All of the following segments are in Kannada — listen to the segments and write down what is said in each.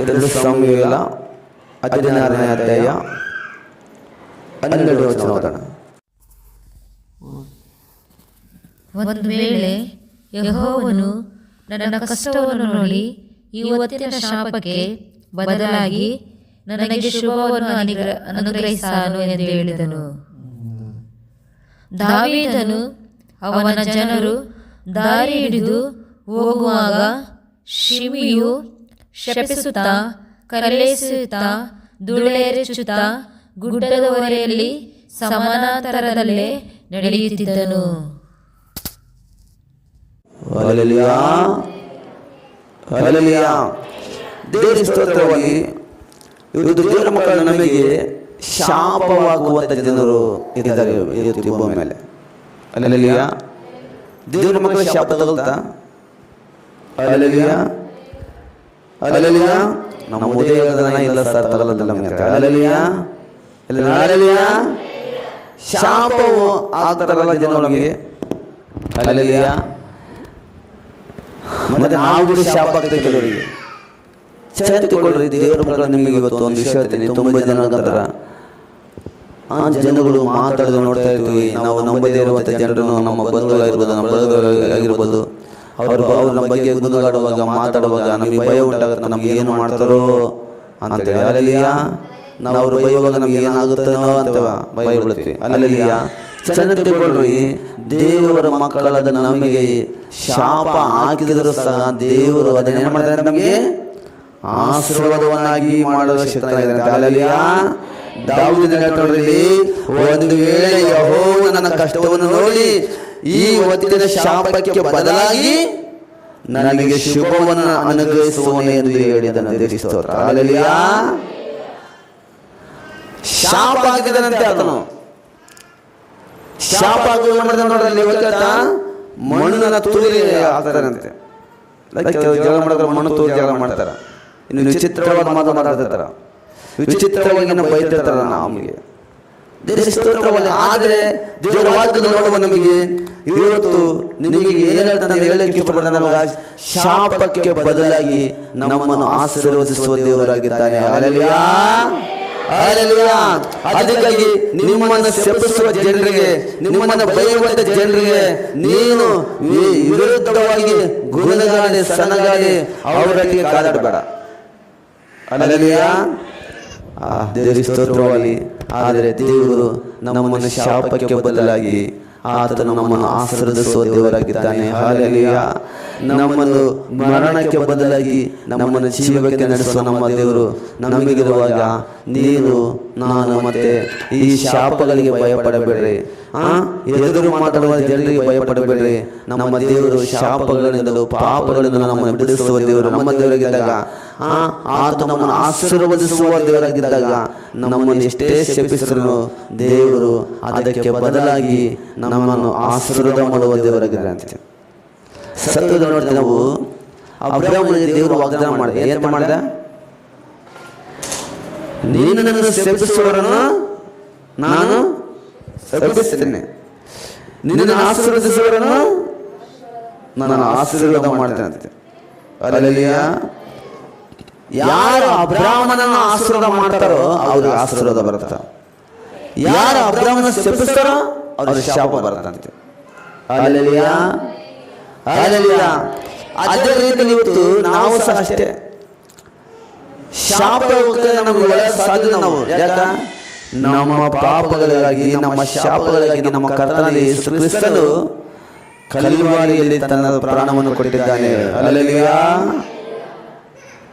ಎರಡು ಸಮಯಲ ಹದಿನಾರನೇ ಅಧ್ಯಾಯ ಹನ್ನೆರಡು ವಚನ ಓದೋಣ. ಒಂದು ವೇಳೆ ಯೆಹೋವನು ನನ್ನ ಕಷ್ಟವನ್ನು ನೋಡಿ ಈ ಹೊತ್ತಿನ ಶಾಪಕ್ಕೆ ಬದಲಾಗಿ ನನಗೆ ಶುಭವನ್ನು ಅನುಗ್ರಹಿಸಾನು ಎಂದು ಹೇಳಿದನು. ದಾವಿದನು ಅವನ ಜನರು ದಾರಿ ಹಿಡಿದು ಹೋಗುವಾಗ ಶಿಮಿಯು ಶಪಿಸುತ್ತಾ ಕರಲೇಸುತ್ತಾ ಧೂಳೇರಿಸುತ್ತಾ ಗುಡ್ಡದ ಹೊರೆಯಲ್ಲಿ ಸಮಾನಾಂತರದಲ್ಲೇ ನಡೆಯುತ್ತಿದ್ದನು. ದೇವರ ದೇವರ ಮಕ್ಕಳು ನಮಗೆ ಶಾಪವಾಗುವಂತ ಜನರು ಇದ್ದಾರೆ ಮೇಲೆ. ಅಲ್ಲೆಲೂಯಾ ದೇವರ ಮಕ್ಕಳ ಶಾಪ ತಗಲ್ತಾ? ಅಲ್ಲೆಲೂಯಾ ಅಲ್ಲೆಲೂಯಾ ನಮ್ಮ ಉದಯದ ಇಲ್ಲ ಸರ್ ತಗಲಲ್ಲ ನಮಗೆ ಅಲ್ಲೆಲೂಯಾ ಅಲ್ಲೆಲೂಯಾ ಶಾಪವು ಆಗ್ತಾರಲ್ಲ ತರ ನಮಗೆ. ಅಲ್ಲೆಲೂಯಾ ಮತ್ತೆ ನಾವು ಶಾಪ ಆಗ್ತೈತೆ ಕೆಲವರಿಗೆ. ಚೇತುಕೊಳ್ಳ್ರಿ ದೇವರ ಮಕ್ಕಳು ನಿಮಗೆ ಇವತ್ತು ಒಂದು ವಿಷಯ ಹೇಳ್ತೀನಿ. ತುಂಬ ಜನ ಆ ಜನಗಳು ಮಾತಾಡೋದು ನೋಡ್ತಾ ಇದ್ವಿ ನಾವು ನಂಬದೇ ಇರುವಂಥ ಜನರನ್ನು ನಮ್ಮ ಬಂಧುಗಳಾಗಿರ್ಬೋದು, ನಮ್ಮ ಬಳಗವಾಗಿರ್ಬೋದು ಅವರು ಅವ್ರು ನಮ್ಮ ಬಗ್ಗೆ ಗುಣಗಾಡುವಾಗ ಮಾತಾಡುವಾಗ ನಮಗೆ ಭಯ ಉಂಟಾಗುತ್ತೆ ನಮ್ಗೆ ಏನು ಮಾಡ್ತಾರೋ ಅಂತೇಳಿ ಅಲ್ಲಿಯ ನಾವು ಅವ್ರು ಬೈಯುವಾಗ ನಮ್ಗೆ ಏನಾಗುತ್ತೋ ಅಂತ ಭಯ ಬಿಡುತ್ತೆ ಅಲ್ಲಿಯ ತಿಳ್ಕೊಳ್ರಿ. ದೇವರ ಮಕ್ಕಳಾದ ನಮಗೆ ಶಾಪ ಹಾಕಿದರೂ ಸಹ ದೇವರು ಅದನ್ನೇನು ಮಾಡ್ತಾರೆ ನಮಗೆ ಆಶೀರ್ವಾದವನ್ನಾಗಿ ಶಕ್ತಿ ಅಲ್ಲಿಯ ಒಂದು ವೇಳೆ ಯಹೋ ನನ್ನ ಕಷ್ಟವನ್ನು ನೋಡಿ ಈ ಹೊತ್ತಿನ ಶಾಪಕ್ಕೆ ಬದಲಾಗಿ ನನಗೆ ಶುಭವನ್ನು ಅನುಗ್ರಹಿಸುವನು ಎಂದು ದೇವರ ಸ್ತೋತ್ರ ಶಾಪ ಆಗಿದನಂತೆ ಆತನು. ಶಾಪ ಮಾಡಿದ ನೋಡ್ರಿ ಇವತ್ತ ಮಣ್ಣನ್ನ ತೂರಿ ಆಗ್ತಾರಂತೆ ಜಗಳ ಮಣ್ಣು ತೂರಿ ಜಗಳ ಮಾಡ್ತಾರ. ಇನ್ನು ವಿಚಿತ್ರವಾದ ಮಾತು ಮಾತಾಡ್ತಿರ್ತಾರ. ವಿಚಿತ್ರವಾಗಿ ಬೈತಿರ್ತಾರ ನಮಗೆ. ದೇವರ ಸ್ತೋತ್ರವಲ್ಲ ಆದರೆ ದೇವರ ವಾಕ್ಯದ ನೋಡುವ ನಮಗೆ ಇವತ್ತು ನಿಮಗೆ ಏನಂತ ಹೇಳಲಿಕ್ಕೆ ಇಷ್ಟಪಡ ನಮಗ ಶಾಪಕ್ಕೆ ಬದಲಾಗಿ ನಮ್ಮನ್ನು ಆಶೀರ್ವದಿಸುವ ದೇವರಾಗಿದ್ದಾನೆ. ಅದಕ್ಕಾಗಿ ನಿಮ್ಮನ್ನು ಶಪಿಸುವ ಜನರಿಗೆ, ನಿಮ್ಮನ್ನು ಬೈಯುವಂತ ಜನರಿಗೆ ನೀನು ವಿರುದ್ಧವಾಗಿ ಗುಣಗಾಲಿ, ಸನಗಾಲಿ ಅವರಲ್ಲಿ ಕಾದಾಡಬೇಡ. ಅಲೆಲಿಯಾ ದೇವರ ಸ್ತೋತ್ರವಾಗಿ ಆದರೆ ದೇವರು ನಮ್ಮನ್ನು ಶಾಪಕ್ಕೆ ಬದಲಾಗಿ ಆತನು ನಮ್ಮನ್ನು ಆಶೀರ್ವದಿಸುವ ದೇವರಾಗಿದ್ದಾನೆ. ಹಾಲೆಲೂಯ. ನಮ್ಮನ್ನು ಮರಣಕ್ಕೆ ಬದಲಾಗಿ ನಮ್ಮನ್ನು ಜೀವಕ್ಕೆ ನಡೆಸುವ ನಮ್ಮ ದೇವರು ನಮಗಿರುವಾಗ ನೀನು ನಾನು ಮತ್ತೆ ಈ ಶಾಪಗಳಿಗೆ ಭಯಪಡಬೇಡ್ರಿ. ಎದುರು ಮಾತಾಡುವ ಜನರಿಗೆ ಭಯಪಡಬೇಡ್ರಿ. ನಮ್ಮ ದೇವರು ಶಾಪಗಳಿಂದಲೂ ಪಾಪಗಳಿಂದ ನಮ್ಮನ್ನು ಬಿಡಿಸುವ ದೇವರು ನಮ್ಮ ದೇವರಾಗಿದ್ದಾಗ ಆತ ನಮ್ಮನ್ನು ಆಶೀರ್ವದಿಸುವ ದೇವರಾಗಿದ್ದಾಗ ನಮ್ಮನ್ನು ಎಷ್ಟೇ ಶಪಿಸಿದ್ರು ದೇವರು ಅದಕ್ಕೆ ಬದಲಾಗಿ ನಮ್ಮನ್ನು ಆಶೀರ್ವಾದ ಮಾಡುವ ದೇವರಾಗಿದ್ದಾರೆ ಅಂತ ಸತ್ಯದ ನೋಡಿದ್ರೆ ನಾವು, ಅಬ್ರಾಹ್ಮನಿಗೆ ದೇವರು ವಾಗ್ದಾನ ಮಾಡಿದೆ. ಏನಂತ ಮಾಡಿದ? ನೀನು ನನ್ನನ್ನು ಶಪಿಸುವವರನ್ನು ನಾನು ಶಪಿಸ್ತೇನೆ ನಿನ್ನನ್ನು ಆಶೀರ್ವದಿಸುವರನ್ನು ನಾನು ಆಶೀರ್ವಾದ ಮಾಡ್ತೇನೆ ಅಂತ. ಅಲ್ಲಲ್ಲಿಯ ಯಾರು ಅಬ್ರಾಹ್ಮಣನ ಆಶೀರ್ವಾದ ಮಾಡ್ತಾರೋ ಅವ್ರಿಗೆ ಆಶೀರ್ವಾದ ಬರುತ್ತೆ. ಯಾರು ಅಬ್ರಾಹ್ಮಣ ಶಪಿಸ್ತಾರೋ ಅವ್ರಿಗೆ ಶಾಪ ಬರುತ್ತಂತೆ. ಅಲ್ಲಿಯ ಅಲ್ಲಿಯ ಅದೇ ರೀತಿ ಇವತ್ತು ನಾವು ಸಹ ಅಷ್ಟೇ. ಶಾಪಕ್ಕೆ ನಮಗೆ ಒಳ್ಳೆ ಸಾಧ್ಯ ನಾವು. ಯಾಕ? ನಮ್ಮ ಪಾಪಗಳಿಗಾಗಿ ನಮ್ಮ ಶಾಪಗಳಿಗಾಗಿ ನಮ್ಮ ಕರ್ತನಾದ ಯೇಸು ಕ್ರಿಸ್ತನು ಕಲ್ವಾರಿಯಲ್ಲಿ ತನ್ನ ಪ್ರಾಣವನ್ನು ಕೊಟ್ಟಿದ್ದಾನೆ. ಅಲ್ಲಲ್ಲಿಯ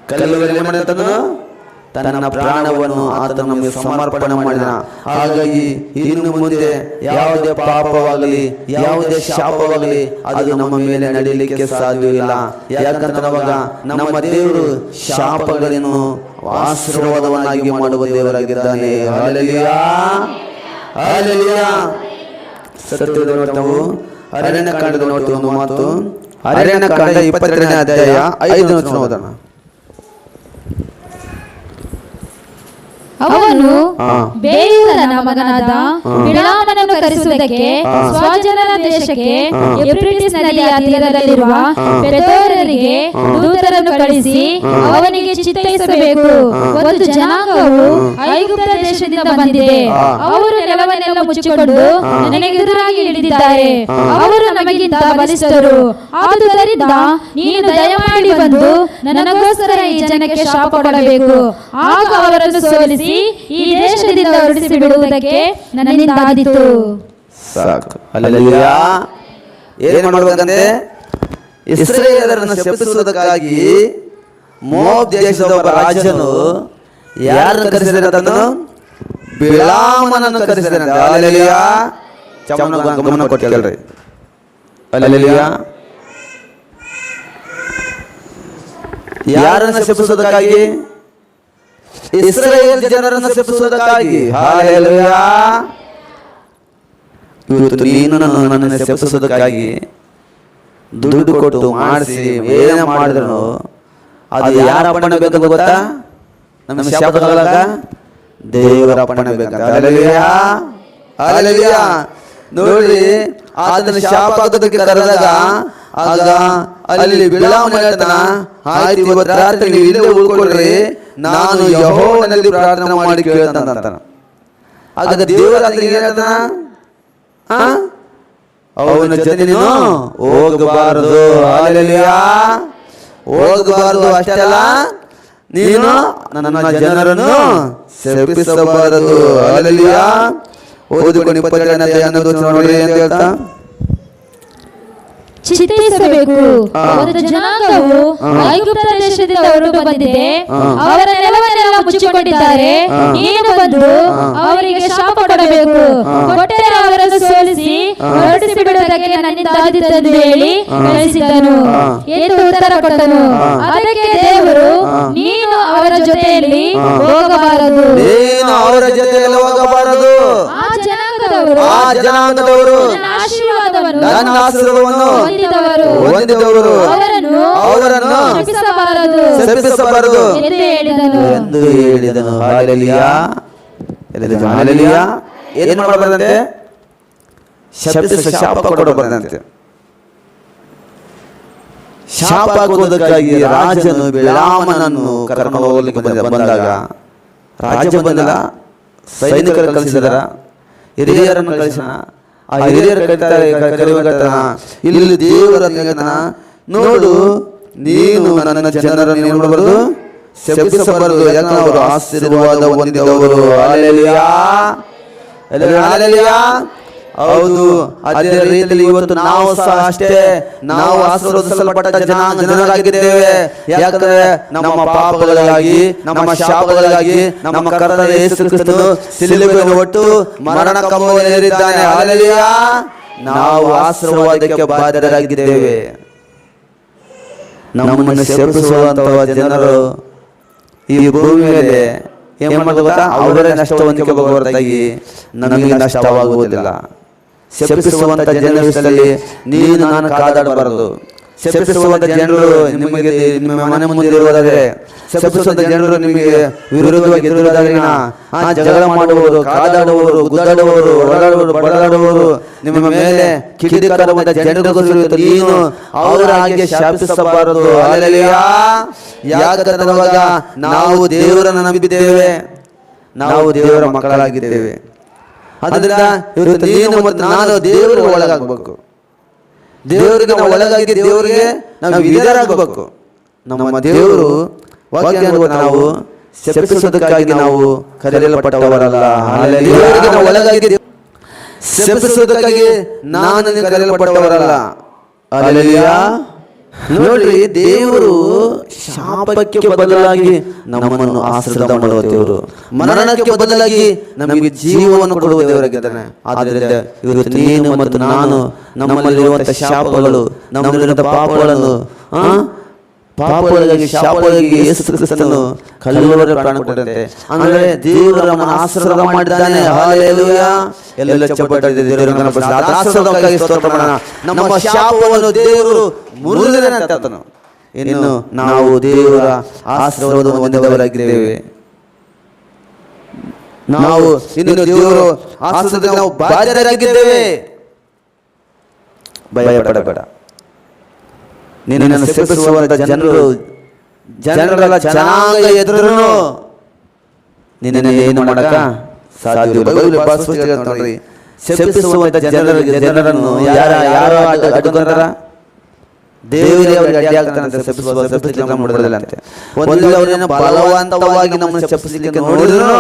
ಕಲ್ಲುವಲ್ಲಿ ಮಾಡಿದನು ತನ್ನ ಪ್ರಾಣವನ್ನು ಆತ ನಮಗೆ ಸಮರ್ಪಣೆ ಮಾಡಿದ ಹಾಗಾಗಿ ಇನ್ನು ಮುಂದೆ ಯಾವುದೇ ಪಾಪವಾಗಲಿ, ಯಾವುದೇ ಶಾಪವಾಗಲಿ ಅದು ನಮ್ಮ ಮೇಲೆ ನಡೆಯಲಿಕ್ಕೆ ಸಾಧ್ಯವಿಲ್ಲ. ಯಾಕಂತ ಅವಾಗ ನಮ್ಮ ದೇವರು ಶಾಪಗಳನ್ನು ಆಶೀರ್ವಾದವನ್ನಾಗಿ ಮಾಡುವ ದೇವರಾಗಿದ್ದಾನೆ. ನೋಟವು ಅರಣ್ಯ ಕಾಂಡದ ನೋಟು ಒಂದು ಮಾತು. ಅರಣ್ಯ ಕಾಂಡ ಇಪ್ಪತ್ತೆರಡನೇ ಅಧ್ಯಾಯ ಐದು ವಚನ ಅವನು. ಬೇಯೂರನ ಮಗನಾದ ಬಿಳಾಮನನ್ನು ಕರೆಸುವುದಕ್ಕೆ ಸ್ವಜನರ ದೇಶಕ್ಕೆ ಎಬ್ರಿಟಿಸ್ ನದಿಯ ತೀರದಲ್ಲಿರುವ ಬೆದೋರರಿಗೆ ದೂತರನ್ನು ಕಳಿಸಿ ಅವನಿಗೆ ಚಿತ್ತೈಸಬೇಕು. ಒಂದು ಜನಾಂಗವು ಐಗುಪ್ತ ದೇಶದಿಂದ ಬಂದಿದೆ. ಅವರು ನೆಲವನ್ನೆಲ್ಲ ಮುಚ್ಚಿಕೊಂಡು ನನಗೆ ಎದುರಾಗಿ ಹಿಡಿದಿದ್ದಾರೆ ಅವರು ನಮಗಿಂತ ಬಲಿಷ್ಠರು. ಆದುದರಿಂದ ನೀನು ದಯಮಾಡಿ ಬಂದು ನನಗೋಸ್ಕರ ಈ ಜನಕ್ಕೆ ಶಾಪ ಕೊಡಬೇಕು. ಆಗ ಅವರನ್ನು ಸೋಲಿಸಿ ಈ ದೇಶದಿಂದ ಹೊರಡಿಸಿ ಬಿಡುವುದಕ್ಕೆ ನನ್ನಿಂದ ಆದಿತು ಮಾಡ್ಬೇಕಂತೆ ಇಸ್ರೇಲರನ್ನು ಶಪಿಸುವುದಕ್ಕಾಗಿ ಮೋಬ್ ದೇಶದ ಒಬ್ಬ ರಾಜನು ಯಾರನ್ನು ಬಿಳಾಮನನ್ನು ಕರೆಸಿದಂತೆ ಅಲ್ಲೆಲ್ಲ ಚಮನ ಯಾರನ್ನು ಶಪಿಸುವುದಕ್ಕಾಗಿ? ಇಸ್ರೇಲ್ ಜನರನ್ನು ಶಪಿಸುವುದಕ್ಕಾಗಿ. ಇವತ್ತು ನೀನು ನನ್ನನ್ನು ಶಪಿಸೋದಕ್ಕಾಗಿ ದುಡ್ಡು ಕೊಟ್ಟು ಮಾಡಿಸಿ ಏನ ಮಾಡಿದ್ರು ಅದು ಯಾರ ಅಪ್ಪಣೆ ಬೇಕು ಗೊತ್ತಾ? ನಮ್ಮ ಶಾಪದಾಗ ದೇವರ ಅಪ್ಪಣೆ ಬೇಕಂತ ನೋಡಿ ಅದನ್ನ ಶಾಪ ಆಗೋದಕ್ಕೆ ಕರೆದಾಗ ಆಗ ಅಲ್ಲಿ ಬಿಳಾವಣೆ ಹೇಳ್ತಾನ ಆಯ್ತು, ಇವತ್ತು ರಾತ್ರಿ ಇಲ್ಲೇ ಉಳ್ಕೊಳ್ರಿ. ನಾನು ಯಹೋವನಲ್ಲಿ ಪ್ರಾರ್ಥನೆ ಮಾಡಿ ಕೇಳ್ತಾನ ಆಗ ದೇವರ ಏನ್ ಹೇಳ್ತಾನ ಆ? ಅವನ ಜೊತೆ ನೀನು ಹೋಗಬಾರದು ಹೋಗಬಾರದು ಅಷ್ಟೇ ಅಲ್ಲ ನೀನು ನನ್ನ ಜನರನ್ನು ಶಪಿಸಬಾರದು ಅಲೆಲಿಯಾ ಓದಿಕೊಂಡು ಇಪ್ಪತ್ತೆರಡನೇ ಅನ್ನೋದು ನೋಡಿ ಅಂತ ಹೇಳ್ತಾ. ಚಿತ್ತೈಸಬೇಕು ಒಂದು ಜನಾಂಗವು ಐಗುಪ್ತ ದೇಶದಿಂದ ಹೊರಟು ಬಂದಿದೆ. ಅವರ ನೆಲವನ್ನೆಲ್ಲ ಮುಚ್ಚಿಕೊಂಡಿದ್ದಾರೆ. ನೀನು ಬಂದು ಅವರಿಗೆ ಶಾಪ ಕೊಡಬೇಕು. ಕೊಟ್ಟರೆ ಅವರನ್ನು ಸೋಲಿಸಿ ಹೊರಡಿಸಿ ಬಿಡುವುದಕ್ಕೆ ನನ್ನಿಂದ ಆದಿತ್ತೆಂದು ಹೇಳಿ ಕಳಿಸಿದನು ಎಂದು ಉತ್ತರ ಕೊಟ್ಟನು. ಅದಕ್ಕೆ ದೇವರು ನೀನು ಅವರ ಜೊತೆಯಲ್ಲಿ ಹೋಗಬಾರದು. ನೀನು ಅವರ ಜೊತೆಯಲ್ಲಿ ಹೋಗಬಾರದು. ಆ ಜನಾಂಗದವರು. ಆ ಜನಾಂಗದವರು. ನನ್ನ ಆಶೀರ್ವಾದವನ್ನು ಹೊಂದಿದವರು. ಅವರನ್ನು ಅವರನ್ನು ಶಪಿಸಬಾರದು. ಎಂದು ಹೇಳಿದನು. ಹಾಲೆಲಿಯಾ. ಹಾಲೆಲಿಯಾ. ಏನು ಮಾಡಬಾರದಂತೆ? ಶಪಿಸ ಶಾಪ ಕೊಡಬಾರದಂತೆ. ಶಾಪ ಹಾಕುವುದಕ್ಕಾಗಿ ರಾಜನು ಬಿಳಾಮನನ್ನು ಕರ್ಕೊಂಡು ಹೋಗ್ಲಿಕ್ಕೆ ಬಂದಾಗ ರಾಜ ಬಂದಾಗ ಸೈನಿಕರು ಕಳಿಸಿದರ? ಹಿರಿಯರನ್ನು ಕಳಿಸೋಣ. ಆ ಹಿರಿಯರು ಕರೀತಾರೆ ಇಲ್ಲಿ ದೇವರ ನೋಡು, ನೀನು ನನ್ನ ಜನರನ್ನು ನೋಡಬಾರದು ಶಬ್ದಿಸಬಾರದು ಯಾಕಂದ್ರೆ ಆಶೀರ್ವಾದ ಹೊಂದಿದವರು. ಅಲೆಲಿಯಾ ಅಲೆಲಿಯಾ ಹೌದು ಅದೇ ರೀತಿಯಲ್ಲಿ ಇವತ್ತು ನಾವು ಸಹ ಅಷ್ಟೇ ನಾವು ಆಶೀರ್ವದಿಸಲ್ಪಟ್ಟ ಜನ ಜನರಾಗಿದ್ದೇವೆ. ಯಾಕಂದ್ರೆ ನಮ್ಮ ಪಾಪಗಳಿಗಾಗಿ ನಮ್ಮ ಶಾಪಗಳಿಗಾಗಿ ನಮ್ಮ ಕರ್ತನ ಯೇಸು ಕ್ರಿಸ್ತನು ಸಿಲುಬೆಯನ್ನು ಒಟ್ಟು ಮರಣ ಹಾಲೆಲೂಯಾ. ನಾವು ಆಶೀರ್ವಾದಕ್ಕೆ ಬಾಧ್ಯರಾಗಿದ್ದೇವೆ. ನಮ್ಮನ್ನು ಸೇರಿಸುವಂತಹ ಜನರು ಈ ಭೂಮಿ ಮೇಲೆ ಏನ್ ಗೊತ್ತಾ ಅವರೇ ನಷ್ಟ ಹೊಂದಿಕೊಳ್ಳೋ ಹೊರತಾಗಿ ನಮಗೆ ನಷ್ಟವಾಗುವುದಿಲ್ಲ. ಶಪಿಸುವಂತ ಜನರ ವಿಷಯದಲ್ಲಿ ನೀನು ನಾನು ಕಾದಾಡಬಾರದು. ಶಪಿಸುವಂತ ಜನರು ನಿಮಗೆ ನಿಮ್ಮ ಮನೆ ಮುಂದೆ ಇರುವುದಾದರೆ, ಶಪಿಸುವಂತ ಜನರು ನಿಮಗೆ ವಿರುದ್ಧವಾಗಿ ಎದುರುದಾದ್ರೆ ಆ ಜಗಳ ಮಾಡುವವರು, ಕಾದಾಡುವವರು, ಗುದ್ದಾಡುವವರು ಹೊರಡುವವರು ಬಡದಾಡುವವರು, ನಿಮ್ಮ ಮೇಲೆ ಕಿಡಿಕಾಡುವಂತ ಜನರಿಗೋಸ್ಕರ ನೀನು ಅವರ ಹಾಗೆ ಶಾಪಿಸಬಾರದು. ಯಾಕಂದ್ರೆ ನಾವು ದೇವರನ್ನು ನಂಬಿದ್ದೇವೆ. ನಾವು ದೇವರ ಮಕ್ಕಳಾಗಿದ್ದೇವೆ. ಅದರಿಂದ ಇವತ್ತು ನೀನು ಮತ್ತು ನಾನು ದೇವರಿಗೆ ಒಳಗಾಗಬೇಕು. ದೇವರಿಗೆ ನಾವು ಒಳಗಾಗಿ ದೇವರಿಗೆ ನಾವು ವಿಧೇಯರಾಗಬೇಕು ನಮ್ಮ ದೇವರು ನಾವು ಶಪಿಸುವುದಕ್ಕಾಗಿ ನಾವು ಕರೆಯಲ್ಪಟ್ಟವರಲ್ಲ. ದೇವರಿಗೆ ನಾವು ಒಳಗಾಗಿ ನಾನು ಕರೆಯಲ್ಪಟ್ಟವರಲ್ಲ. ಅಲೆಲಿಯಾ ನೋಡ್ರಿ ದೇವರು ಶಾಪಕ್ಕೆ ಬದಲಾಗಿ ನಮ್ಮನ್ನು ಆಶ್ರದ ಮಾಡುವ ದೇವರು. ಮರಣಕ್ಕೆ ಬದಲಾಗಿ ನಮಗೆ ಜೀವವನ್ನು ಕೊಡುವ ದೇವರಾಗಿದ್ದಾನೆ. ಆದ್ದರಿಂದ ಇವತ್ತು ನೀನು ಮತ್ತು ನಾನು ನಮ್ಮಲ್ಲಿರುವಂತಹ ಶಾಪಗಳು ನಮ್ಮಲ್ಲಿರುವಂತಹ ಪಾಪಗಳನ್ನು ಆ ಪಾಪಗಳಿಗಾಗಿ ಶಾಪಗಳಿಗಾಗಿ ಯೇಸು ಕ್ರಿಸ್ತನು ಕಲ್ಲುವರೆ ಪ್ರಾಣ ಕೊಟ್ಟಂತೆ ಅಂದರೆ ದೇವರು ನಮ್ಮನ್ನು ಆಶ್ರದ ಮಾಡಿದ್ದಾನೆ. ಹಾಲೆಲೂಯಾ. ಎಲ್ಲ ಚಪ್ಪಟ್ಟಿದೆ ದೇವರು ಗಣಪತಿ ಆಶ್ರದಕ್ಕಾಗಿ ಸ್ತೋತ್ರ ಮಾಡೋಣ. ನಮ್ಮ ಶಾಪವನ್ನು ದೇವರು ಮುರಿದಿದ್ದಾನೆ ಅಂತ ಆತನು. ಇನ್ನು ನಾವು ದೇವರ ಆಶೀರ್ವಾದವನ್ನು ಹೊಂದಿದವರಾಗಿದ್ದೇವೆ. ನಾವು ಇನ್ನು ದೇವರು ಆಶ್ರದಕ್ಕೆ ನಾವು ಬಾಧ್ಯರಾಗಿದ್ದೇವೆ. ಭಯ ಪಡಬೇಡ ನಿನ್ನನ್ನು ಶಪಿಸುವಂತ ಜನರು ಜನರೆಲ್ಲ ಜನಾಂಗ ಎದುರು ನಿನ್ನ ಏನು ಮಾಡಕ ಹೇಳ್ತದೆ ನೋಡ್ರಿ. ಶಪಿಸುವಂತ ಜನರಿಗೆ ಜನರನ್ನು ಯಾರ ಯಾರು ಅಡ್ಡುಕೊಂಡಾರ ದೇವರೇ ಅವರಿಗೆ ಅಡ್ಡಿ ಆಗ್ತಾನಂತೆ ಶಪಿಸುವ ಶಪಿಸಲಿಕ್ಕೆ ನೋಡೋದಿಲ್ಲ ಅಂತೆ ಒಂದು ಅವರನ್ನು ಬಲವಂತವಾಗಿ ನಮ್ಮನ್ನು ಶಪಿಸಲಿಕ್ಕೆ ನೋಡಿದ್ರು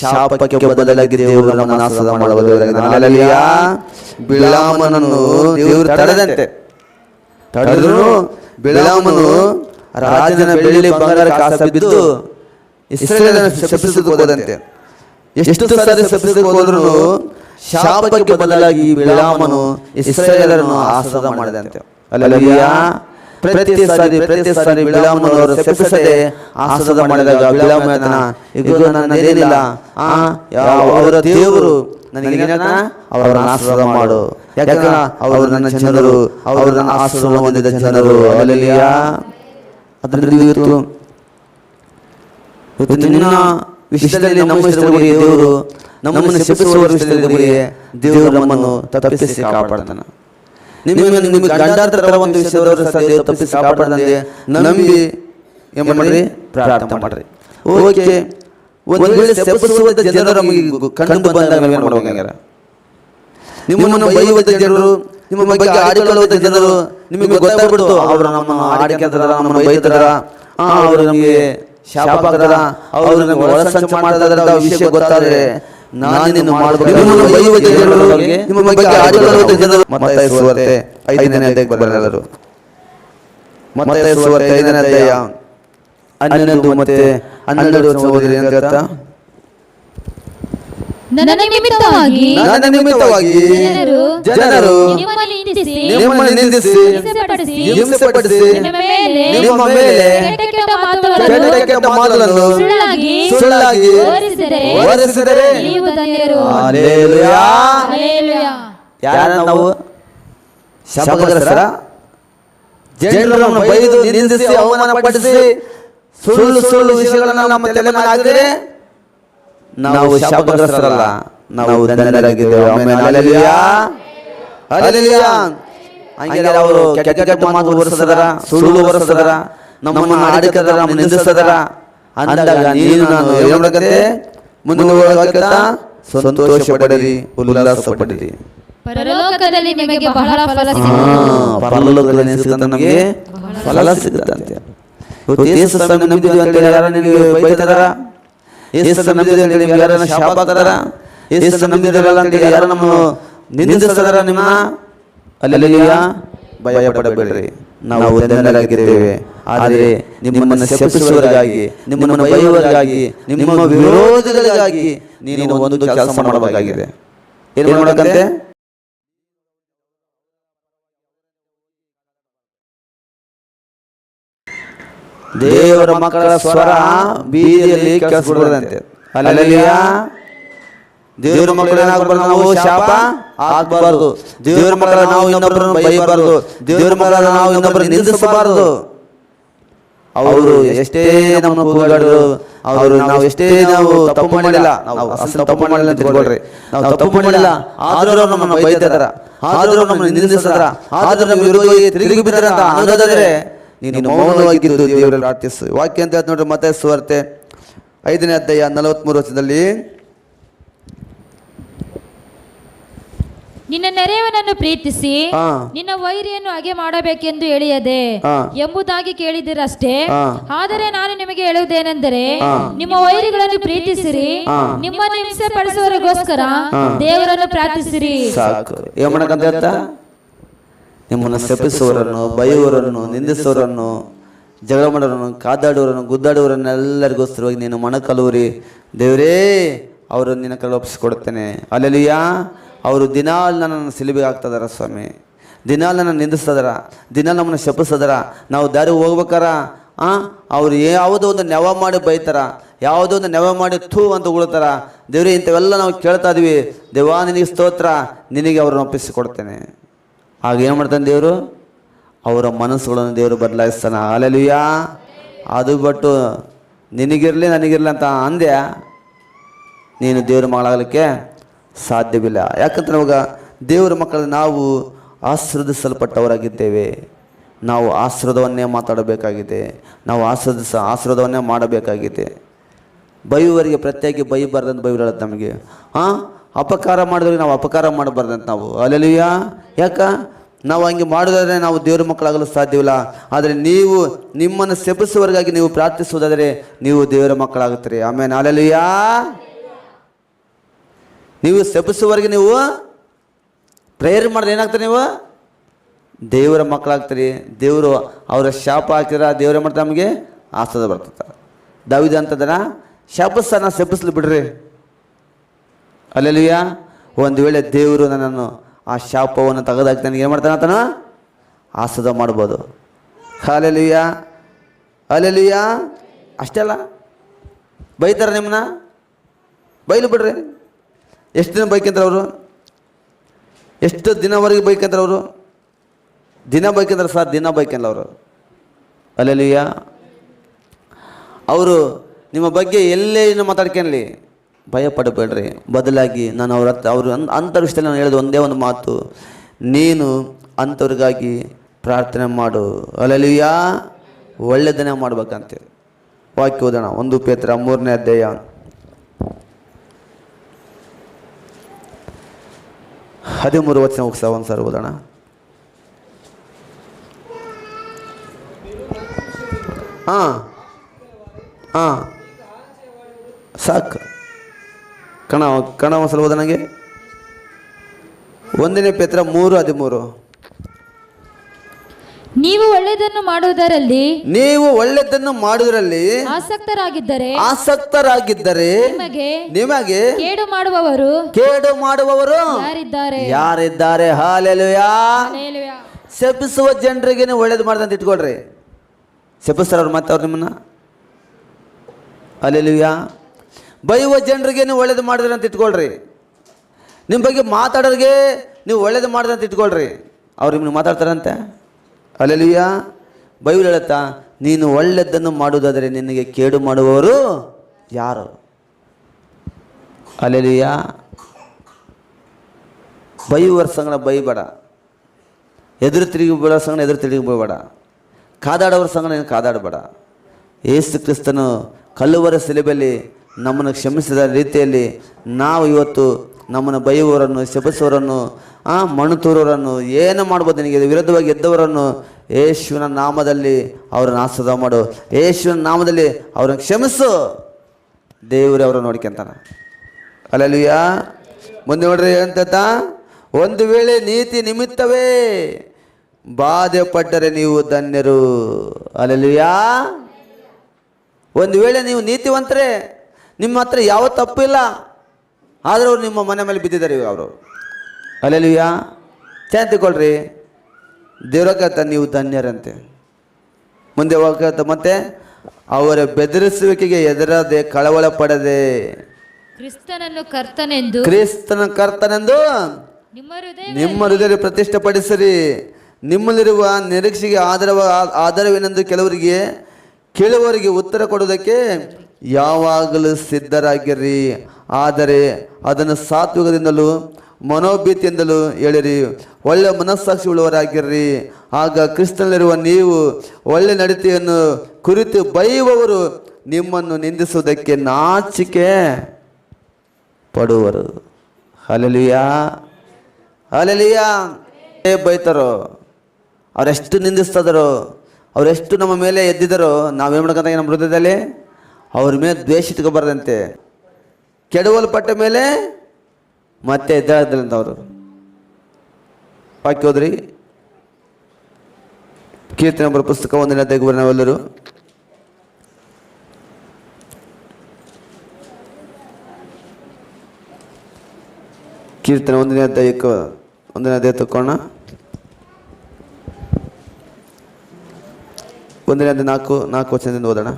ಶಾಪಕ್ಕೆ ಬದಲಾಗಿ ದೇವರು ನಮ್ಮ ನಾಶದ ಮಾಡಬಲ್ಲ ಬಿಳಾಮನನ್ನು ದೇವರು ತಡೆದಂತೆ. ತಡೆದ್ರು ಬಿಳಾಮನು ರಾಜನ ಬೆಳ್ಳಿ ಬಂಗಾರ ಕಾಸ ಬಿದ್ದು ಹೋದಂತೆ ಎಷ್ಟು ಸಾರಿ ಶಪಿಸೋದಕ್ಕೆ ಹೋದ್ರು ಶಾಪಕ್ಕೆ ಬದಲಾಗಿ ಬಿಳಾಮನು ಇಸ್ರೇಲರನ್ನು ಆಸ್ವಾದ ಮಾಡಿದಂತೆ. ಅಲ್ಲಲ್ಲಿಯ ಪ್ರತಿ ಸಾರಿ ಪ್ರತಿ ಸಾರಿ ಬಿಳಾಮನವರು ಶಪಿಸದೆ ಆಸ್ವಾದ ಮಾಡಿದಾಗ ಬಿಳಾಮನ ನನ್ನ ನನ್ನದೇನಿಲ್ಲ. ಆ, ಯಾವ, ಅವರ ದೇವರು ನನಗೇನ ಅವರ ಆಶ್ರದ ಮಾಡು. ಯಾಕಂದ್ರೆ ಅವರು ನನ್ನ ಜನರು. ಅವರು ನನ್ನ ಆಶ್ರಮ ಹೊಂದಿದ ಜನರು. ಅಲ್ಲಿಯ ಅದರಲ್ಲಿ ಇವತ್ತು ಇವತ್ತು ನಿನ್ನ ವಿಷಯದಲ್ಲಿ ನಮ್ಮ ದೇವರು ನಮ್ಮನ್ನು ಶಪಿಸುವ ವಿಷಯದಲ್ಲಿ ದೇವರು ನಮ್ಮನ್ನು ತಪ್ಪಿಸಿ ಕಾಪಾಡ್ತಾನೆ. ನಿಮ್ಮ ನಿಮಗೆ ಗಂಡಾಂತರ ಒಂದು ವಿಷಯದವರು ಸಹ ದೇವರು ತಪ್ಪಿಸಿ ಕಾಪಾಡದಂತೆ ನಂಬಿ ಏನ್ ಮಾಡ್ರಿ ಪ್ರಾರ್ಥನೆ ಮಾಡ್ರಿ. ಓಕೆ. ಒಂದು ವೇಳೆ ಶಪಿಸುವಂತ ಜನರು ಕಂಡು ಬಂದಾಗ ನಾವೇನ್ ಮಾಡ್ಬೇಕಂಗಾರ ನಿಮ್ಮನ್ನು ಬೈಯುವಂತ ಜನರು, ನಿಮ್ಮ ಬಗ್ಗೆ ಆಡಿಕೊಳ್ಳುವಂತ ಜನರು ನಿಮಗೆ ಗೊತ್ತಾಗ್ಬಿಡ್ತು, ಅವರು ನಮ್ಮ ಆಡಿಕೆದಾರ ನಮ್ಮನ್ನು ಬೈತಾರ ಅವರು ನಮಗೆ ಶಾಪ ಅವರು ನಮಗೆ ಒಳಸಂಚು ಮಾಡ್ತಾರ ವಿಷಯ ಗೊತ್ತಾದ್ರೆ ನಾನೇನು ಮಾಡಬೇಕು? ನಿಮ್ಮನ್ನು ಬೈಯುವಂತ ಜನರು ನಿಮ್ಮ ಬಗ್ಗೆ ಆಡಿಕೊಳ್ಳುವಂತ ಜನರು ಮತ್ತೆ ಸುವಾರ್ತೆ ಐದನೇ ಅಧ್ಯಾಯಕ್ಕೆ ಬರಲಾರರು ಮತ್ತೆ ಸುವಾರ್ತೆ ಐದನೇ ಅಧ್ಯಾಯ ಹನ್ನೊಂದು ಮತ್ತೆ ಹನ್ನೆರಡು ವರ್ಷ ಓದಿದೆ ಅಂತ ಹೇಳ್ತಾ ನನ್ನ ನಿಮಿತ್ತವಾಗಿ ನನ್ನ ನಿಮಿತ್ತವಾಗಿ ಜನರು ನಿಂದಿಸಿ ನಿಮ್ಮನ್ನು ನಿಂದಿಸಿ ಹಿಂಸೆಪಡಿಸಿ ಹಿಂಸೆಪಡಿಸಿ ನಿಮ್ಮ ಮೇಲೆ ಕೆಟ್ಟ ಮಾತುಗಳನ್ನು ಸುಳ್ಳಾಗಿ ಸುಳ್ಳಾಗಿ ತೋರಿಸಿದರೆ ನೀವು ಧನ್ಯರು ಹಲ್ಲೆಲೂಯಾ. ಹಲ್ಲೆಲೂಯಾ. ಯಾರ ನಾವು ಶಾಪಗ್ರಸ್ತರ ಜನರನ್ನು ಬೈದು ನಿಂದಿಸಿ ಅವಮಾನಪಡಿಸಿ ಸುಳ್ಳು ಸುಳ್ಳು ವಿಷಯಗಳನ್ನು ನಮ್ಮ ತಲೆ ಮೇಲೆ ಹಾಕಿದರೆ ನಾವು ಶಾಪಗ್ರಸ್ತರಲ್ಲ. ನಾವು ಧನ್ಯರಾಗಿದ್ದೇವೆ. ಹಂಗೆ ಅವರು ಕೆಟ್ಟ ಕೆಟ್ಟ ಮಾತು ಹೊರಿಸದರ ಸುಳ್ಳು ಹೊರಿಸದರ ನಮ್ಮನ್ನು ಆಡಿಕದರ ನಮ್ಮನ್ನು ನಿಂದಿಸದರ ಅಂದಾಗ ನೀನು ನಾನು ಏನು ಮುಂದೆ ಸಂತೋಷ ಪಡಿರಿ ಉಲ್ಲಾಸ ಪಡಿರಿ ಪರಲೋಕದಲ್ಲಿ ನಿಮಗೆ ಬಹಳ ಫಲ ಹಾ, ಪರಲೋಕದಲ್ಲಿ ಸಿಗುತ್ತೆ ನಮಗೆ? ಫಲ ಸಿಗುತ್ತಂತೆ. ಇವತ್ತು ಯೇಸು ಸ್ವಾಮಿ ನಂಬಿದ್ವಿ ಅಂತೇಳಿ ಯಾರ ನಿನಗೆ ಬೈತಾರ ಯೇಸು ನಂಬಿದ್ವಿ ಅಂತೇಳಿ ನಿಮ್ಗೆ ಯಾರನ್ನ ಶಾಪ ಹಾಕ್ತಾರ ಯೇಸು ನಂಬಿದಿರಲ್ಲ ಅಂತೇಳಿ ಯಾರ ನಮ್ಮ ನಿಂದಿಸ್ತಾರ ನಿಮ್ಮ? ಅಲ್ಲೆಲ್ಲ ಭಯ ಪಡಬೇಡ್ರಿ ನಾವು ಧನ್ಯರಾಗಿದ್ದೇವೆ ಆದರೆ ನಿಮ್ಮನ್ನು ಶಪಿಸುವವರಿಗಾಗಿ ನಿಮ್ಮನ್ನು ಬೈಯುವವರಿಗಾಗಿ ನಿಮ್ಮ ವಿರೋಧಗಳಿಗಾಗಿ ನೀನು ಒಂದು ಕೆಲಸ ಮಾಡಬೇಕಾಗಿದೆ. ಏನು ಮಾಡಬೇಕಂತೆ? ದೇವರ ಮಕ್ಕಳ ಸ್ವರ ಬೀದಿಯಲ್ಲಿ ಕೇಳಿಸ್ಬಿಡದಂತೆ ಅಲ್ಲಲ್ಲಿಯ ದೇವರ ಮಕ್ಕಳು ಏನಾಗಬಾರ್ದು ನಾವು ಶಾಪ ಆಗ್ಬಾರ್ದು ದೇವರ ಮಕ್ಕಳ ನಾವು ಇನ್ನೊಬ್ಬರನ್ನು ಬೈಬಾರ್ದು. ದೇವರ ಮಕ್ಕಳ ನಾವು ಇನ್ನೊಬ್ಬರನ್ನು ನಿಲ್ಲಿಸಬಾರದು ಅವರು ಎಷ್ಟೇ ನಮ್ಮನ್ನು ಕೂಗಾಡಿದ್ರು, ಅವರು ನಾವು ಎಷ್ಟೇ ನಾವು ತಪ್ಪು ಮಾಡಿಲ್ಲ, ನಾವು ಅಸಲು ತಪ್ಪು ಮಾಡಿಲ್ಲ ತಿಳ್ಕೊಳ್ರಿ. ನಾವು ತಪ್ಪು ಮಾಡಿಲ್ಲ, ಆದರೂ ನಮ್ಮನ್ನು ಬೈತಾರ ಆದರೂ ನಮ್ಮನ್ನು ನಿಂದಿಸಿದಾರ ಆದರೂ ನಮ್ಮ ವಿರೋಧಿ ತಿರುಗಿ ಅಂತ ಅನ್ನೋದಾದ್ರೆ ನೀನು ಮೌನವಾಗಿದ್ದು ದೇವರಲ್ಲಿ ಪ್ರಾರ್ಥಿಸು. ವಾಕ್ಯ ಅಂತ ಹೇಳ್ತ ನೋಡ್ರಿ ಮತ್ತೆ ಸುವಾರ್ತೆ. ಐದನೇ ಅಧ್ಯಾಯ ನಲವತ್ಮೂರು ವರ್ಷದಲ್ಲಿ. ನಿನ್ನ ನೆರೆಯವನನ್ನು ಪ್ರೀತಿಸಿ ನಿನ್ನ ವೈರಿಯನ್ನು ಹಾಗೆ ಮಾಡಬೇಕೆಂದು ಹೇಳಿಯದೆ ಎಂಬುದಾಗಿ ಕೇಳಿದಿರಷ್ಟೇ. ಆದರೆ ನಾನು ನಿಮಗೆ ಹೇಳುವುದೇನೆಂದರೆ ನಿಮ್ಮ ವೈರಿಗಳನ್ನು ಪ್ರೀತಿಸಿರಿ. ನಿಮ್ಮನ್ನು ಹಿಂಸೆ ಪಡಿಸುವರಿಗೋಸ್ಕರ ದೇವರನ್ನು ಪ್ರಾರ್ಥಿಸಿರಿ. ಸಾಕು. ಏನ್ ಹೇಳ್ತಾ? ನಿಮ್ಮನ್ನು ಶಪಿಸುವವರನ್ನು, ಬೈಯುವವರನ್ನು, ನಿಂದಿಸುವವರನ್ನು ಜಗಳ ಮಾಡೋರನ್ನು ಕಾದಾಡುವವರನ್ನು, ಗುದ್ದಾಡುವವರನ್ನು ಎಲ್ಲರಿಗೋಸ್ಕರವಾಗಿ ನೀನು ಮಣಕಲುವರಿ ದೇವರೇ, ಅವರು ನಿನ್ನ ಕಡೆ ಒಪ್ಪಿಸಿಕೊಡ್ತೇನೆ ಅಲ್ಲೆಲಿಯ, ಅವರು ದಿನಾಲ್ ನನ್ನನ್ನು ಸಿಲಿಬಿಗೆ ಹಾಕ್ತದಾರ ಸ್ವಾಮಿ. ದಿನಾಲ್ ನನ್ನ ನಿಂದಿಸ್ತದರ, ದಿನಾಲ್ ನಮ್ಮನ್ನು ಶಪಿಸ್ತದಾರ. ನಾವು ದಾರಿ ಹೋಗ್ಬೇಕಾರ? ಆ, ಅವರು ಯಾವುದೋ ಒಂದು ನೆವ ಮಾಡಿ ಬೈತಾರ, ಯಾವುದೋ ಒಂದು ನೆವ ಮಾಡಿ ಥೂ ಅಂತ ಉಳ್ತಾರ ದೇವ್ರಿ, ಇಂಥವೆಲ್ಲ ನಾವು ಕೇಳ್ತಾ ಇದೀವಿ. ದೇವಾ, ನಿನಗೆ ಸ್ತೋತ್ರ. ನಿನಗೆ ಅವ್ರನ್ನ ಒಪ್ಪಿಸಿಕೊಡ್ತೇನೆ ಆಗ ಏನು ಮಾಡ್ತಾನೆ ದೇವರು? ಅವರ ಮನಸ್ಸುಗಳನ್ನು ದೇವರು ಬದಲಾಯಿಸ್ತಾನೆ. ಅಲೆಲುಯ್ಯ ಅದು ಬಟ್ಟು ನಿನಗಿರಲಿ ನನಗಿರಲಿ ಅಂತ ಅಂದೆ, ನೀನು ದೇವರ ಮಗಳಾಗಲಿಕ್ಕೆ ಸಾಧ್ಯವಿಲ್ಲ. ಯಾಕಂದ್ರೆ ಅವಾಗ ದೇವರ ಮಕ್ಕಳು ನಾವು ಆಶ್ರದಿಸಲ್ಪಟ್ಟವರಾಗಿದ್ದೇವೆ ನಾವು ಆಶ್ರದವನ್ನೇ ಮಾತಾಡಬೇಕಾಗಿದೆ. ನಾವು ಆಶ್ರದಿಸ ಆಶ್ರದವನ್ನೇ ಮಾಡಬೇಕಾಗಿದೆ. ಬೈಯುವವರಿಗೆ ಪ್ರತ್ಯೇಕ ಬೈಬಾರ್ದಂತ ಬೈಬಲ್ ನಮಗೆ. ಹಾಂ ಅಪಕಾರ ಮಾಡಿದ್ರೆ ನಾವು ಅಪಕಾರ ಮಾಡಬಾರ್ದಂತ ನಾವು. ಅಲ್ಲೆಲುಯ್ಯ ಯಾಕ? ನಾವು ಹಂಗೆ ಮಾಡೋದಾದರೆ ನಾವು ದೇವ್ರ ಮಕ್ಕಳಾಗಲು ಸಾಧ್ಯವಿಲ್ಲ. ಆದರೆ ನೀವು ನಿಮ್ಮನ್ನು ಶಪಿಸುವವರಿಗಾಗಿ ನೀವು ಪ್ರಾರ್ಥಿಸುವುದಾದರೆ ನೀವು ದೇವರ ಮಕ್ಕಳಾಗುತ್ತೀರಿ. ಆಮೇಲೆ ಅಲ್ಲೆಲುಯ್ಯ ನೀವು ಶಪಿಸುವವರೆಗೆ ನೀವು ಪ್ರೇಯರ್ ಮಾಡಿದ್ರೆ ಏನಾಗ್ತಾರೆ ನೀವು? ದೇವರ ಮಕ್ಕಳಾಗ್ತೀರಿ. ದೇವರು ಅವರ ಶಾಪ ಹಾಕಿದ್ರೆ ದೇವರ ಮಾಡ್ತಾರೆ ನಮಗೆ? ಆಸ್ವಾದ ಬರ್ತದೆ. ದಾವಿದ ಅಂತಂದ್ರೆ ಶಾಪಸ್ಸನ್ನು ಶಪಿಸ್ಲಿ ಬಿಡ್ರಿ. ಅಲ್ಲೆಲುಯ್ಯ? ಒಂದು ವೇಳೆ ದೇವರು ನನ್ನನ್ನು ಆ ಶಾಪವನ್ನು ತೆಗೆದಾಕಿ ನನಗೆ ಏನು ಮಾಡ್ತಾನೆ ಆತನ? ಆಸದ ಮಾಡ್ಬೋದು. ಅಲ್ಲೆಲುಯ್ಯ ಅಷ್ಟೇ ಅಲ್ಲ. ಬೈತಾರ ನಿಮ್ಮನ್ನ? ಬೈಲು ಬಿಡ್ರಿ. ಎಷ್ಟು ದಿನ ಬೈಕಂತಾರೆ ಅವರು? ಎಷ್ಟು ದಿನವರೆಗೆ ಬೈಕಂತಾರೆ ಅವರು? ದಿನ ಬೈಕಂದ್ರೆ ಸರ್ ದಿನ ಬೈಕಲ್ಲ ಅವರು. ಅಲ್ಲೆಲುಯ್ಯ ಅವರು ನಿಮ್ಮ ಬಗ್ಗೆ ಎಲ್ಲೇ ಏನು ಮಾತಾಡ್ಕೊಳ್ಳಿ ಭಯ ಪಡಬೇಡ್ರಿ ಬದಲಾಗಿ ನಾನು ಅವ್ರ ಹತ್ರ ಅವರು ಅನ್ ಅಂಥ ವಿಷಯದಲ್ಲಿ ನಾನು ಹೇಳಿದ ಒಂದೇ ಒಂದು ಮಾತು, ನೀನು ಅಂಥವ್ರಿಗಾಗಿ ಪ್ರಾರ್ಥನೆ ಮಾಡು. ಅಲ್ಲೆಲುಯ್ಯ ಒಳ್ಳೆಯದನ್ನೇ ಮಾಡ್ಬೇಕಂತೆ. ವಾಕ್ಯ ಓದೋಣ. ಒಂದು ಪೇತ್ರ ಮೂರನೇ ಅಧ್ಯಾಯ. ಹದಿಮೂರು ವಚನ ಹೋಗ್ಸ ಒಂದು ಸರ್ ಓದೋಣ. ಹಾಂ ಹಾಂ. ಸಾಕು. ಕಣ ಕಣ ಒಂದು ಸಲ ಓದ ನನಗೆ ಒಂದನೇ ಪೇತ್ರ ಮೂರು ಹದಿಮೂರು. ನೀವು ಒಳ್ಳೆಯದನ್ನು ಮಾಡುವುದರಲ್ಲಿ ನೀವು ಒಳ್ಳೆಯದನ್ನು ಮಾಡುವುದರಲ್ಲಿ ಆಸಕ್ತರಾಗಿದ್ದರೆ ಆಸಕ್ತರಾಗಿದ್ದರೆ ನಿಮಗೆ ನಿಮಗೆ ಕೇಡು ಮಾಡುವವರು ಕೇಡು ಮಾಡುವವರು ಯಾರಿದ್ದಾರೆ? ಯಾರಿದ್ದಾರೆ? ಹಾಲೆಲುಯಾ. ಸೆಪಿಸುವ ಶಪಿಸುವ ಜನರಿಗೆ ನೀವು ಒಳ್ಳೇದು ಮಾಡ್ದಂತ ಇಟ್ಕೊಳ್ರಿ. ಶಪಿಸ್ತಾರ ಅವ್ರು ಮತ್ತೆ ಅವ್ರು ನಿಮ್ಮನ್ನ. ಅಲ್ಲೆಲುಯ್ಯ ಬೈಯುವ ಜನರಿಗೆ ನೀವು ಒಳ್ಳೇದು ಮಾಡಿದ್ರೆ ಅಂತ ಇಟ್ಕೊಳ್ರಿ. ನಿಮ್ಮ ಬಗ್ಗೆ ಮಾತಾಡೋರಿಗೆ ನೀವು ಒಳ್ಳೇದು ಮಾಡಿದ್ರೆ ಅಂತ ಇಟ್ಕೊಳ್ರಿ. ಅವ್ರು ನಿಮ್ಗೆ ಮಾತಾಡ್ತಾರಂತೆ? ಅಲ್ಲೆಲ್ಲಿಯ ಬೈಬಲ್ ಹೇಳುತ್ತಾ, ನೀನು ಒಳ್ಳೆದನ್ನು ಮಾಡುವುದಾದರೆ ನಿನಗೆ ಕೇಡು ಮಾಡುವವರು ಯಾರು? ಅಲ್ಲೆಲುಯ್ಯ ಬೈಯುವರ ಸಂಗಡ ಬೈಬೇಡ. ಎದುರು ತಿರುಗಿ ಬೀಳೋ ಸಂಗಡ ಎದುರು ತಿರುಗಿ ಬೀಳಬೇಡ ಕಾದಾಡೋರ ಸಂಗಡ ನೀನು ಕಾದಾಡಬೇಡ. ಏಸು ಕ್ರಿಸ್ತನು ಕಲ್ಲುವರ ಸಿಲೆಬಲ್ಲಿ ನಮ್ಮನ್ನು ಕ್ಷಮಿಸಿದ ರೀತಿಯಲ್ಲಿ ನಾವು ಇವತ್ತು ನಮ್ಮನ್ನು ಬೈಯುವವರನ್ನು, ಶಪಿಸುವವರನ್ನು, ಆ ಮಣ್ಣು ತೂರೋರನ್ನು ಏನು ಮಾಡ್ಬೋದು ನಿನಗೆ? ವಿರುದ್ಧವಾಗಿ ಎದ್ದವರನ್ನು ಯೇಸುವಿನ ನಾಮದಲ್ಲಿ ಅವರನ್ನು ಆಸ್ವಾದ ಮಾಡು. ಯೇಸುವಿನ ನಾಮದಲ್ಲಿ ಅವರನ್ನು ಕ್ಷಮಿಸು. ದೇವರೇ ಅವರನ್ನು ನೋಡ್ಕೊಂತಾನೆ ಅಲ್ಲಲ್ವಿಯಾ ಮುಂದೆ ನೋಡ್ರಿ ಅಂತ? ಒಂದು ವೇಳೆ ನೀತಿ ನಿಮಿತ್ತವೇ ಬಾಧೆ ಪಟ್ಟರೆ ನೀವು ಧನ್ಯರು. ಅಲ್ಲಲ್ವಿಯಾ ಒಂದು ವೇಳೆ ನೀವು ನೀತಿವಂತರೇ ನಿಮ್ಮ ಹತ್ರ ಯಾವ ತಪ್ಪಿಲ್ಲ. ಆದರೂ ಅವ್ರು ನಿಮ್ಮ ಮನೆ ಮೇಲೆ ಬಿದ್ದಿದ್ದಾರೆ ಇವಾಗ ಅವರು. ಅಲ್ಲಲ್ವಿಯಾ ಚಾಂತಿಕೊಳ್ರಿ ದೇವ್ರಕತ್ತ ನೀವು ಧನ್ಯರಂತೆ. ಮುಂದೆ ಹೋಗತ್ತ ಮತ್ತೆ ಅವರ ಬೆದರಿಸುವಿಕೆಗೆ ಎದುರದೆ ಕಳವಳ ಪಡದೆ. ಕ್ರಿಸ್ತನನ್ನು ಕರ್ತನೆಂದು. ಕ್ರಿಸ್ತನ ಕರ್ತನೆಂದು ನಿಮ್ಮ ಹೃದಯ ಪ್ರತಿಷ್ಠೆಪಡಿಸಿರಿ. ನಿಮ್ಮಲ್ಲಿರುವ ನಿರೀಕ್ಷೆಗೆ ಆಧಾರವ ಆಧಾರವೇನೆಂದು ಕೆಲವರಿಗೆ ಕೇಳುವವರಿಗೆ ಉತ್ತರ ಕೊಡುವುದಕ್ಕೆ ಯಾವಾಗಲೂ ಸಿದ್ಧರಾಗಿರ್ರಿ ಆದರೆ ಅದನ್ನು ಸಾತ್ವಿಕದಿಂದಲೂ ಮನೋಭೀತಿಯಿಂದಲೂ ಹೇಳಿರಿ. ಒಳ್ಳೆಯ ಮನಸ್ಸಾಕ್ಷಿ ಉಳ್ಳವರಾಗಿರ್ರಿ ಆಗ ಕ್ರಿಸ್ತನಲ್ಲಿರುವ ನೀವು ಒಳ್ಳೆ ನಡತೆಯನ್ನು ಕುರಿತು ಬೈಯುವವರು ನಿಮ್ಮನ್ನು ನಿಂದಿಸುವುದಕ್ಕೆ ನಾಚಿಕೆ ಪಡುವರು. ಅಲೆಲಿಯಾ ಅಲೆಲಿಯಾ ಬೈತಾರೋ. ಅವರೆಷ್ಟು ನಿಂದಿಸ್ತದರೋ ಅವರೆಷ್ಟು ನಮ್ಮ ಮೇಲೆ ಎದ್ದಿದರೋ ನಾವೇನು ಮಾಡ್ಕೊಂತ ನಮ್ಮ ಹೃದಯದಲ್ಲಿ? ಅವ್ರ ಮೇಲೆ ದ್ವೇಷ ಇಟ್ಕೋಬಾರ್ದಂತೆ. ಕೆಡವಲ್ಪಟ್ಟ ಮೇಲೆ ಮತ್ತೆ ಎದ್ದಾಳದ್ರಂತ ಅವರು. ಪಾಕಿ ಹೋದ್ರಿ. ಕೀರ್ತನೆ ಒಬ್ಬರ ಪುಸ್ತಕ ಒಂದನೇ ತೆಗುವ ನಾವೆಲ್ಲರೂ. ಕೀರ್ತನೆ ಒಂದನೇ ಅಧ್ಯಾಯಕ್ಕೆ, ಒಂದನೇ ಅಧ್ಯಾಯ ತಕ್ಕೋಣ. ಒಂದನೇ ಅಧ್ಯಾಯ ನಾಲ್ಕು ನಾಲ್ಕು ವಚನದಿಂದ ಓದೋಣ.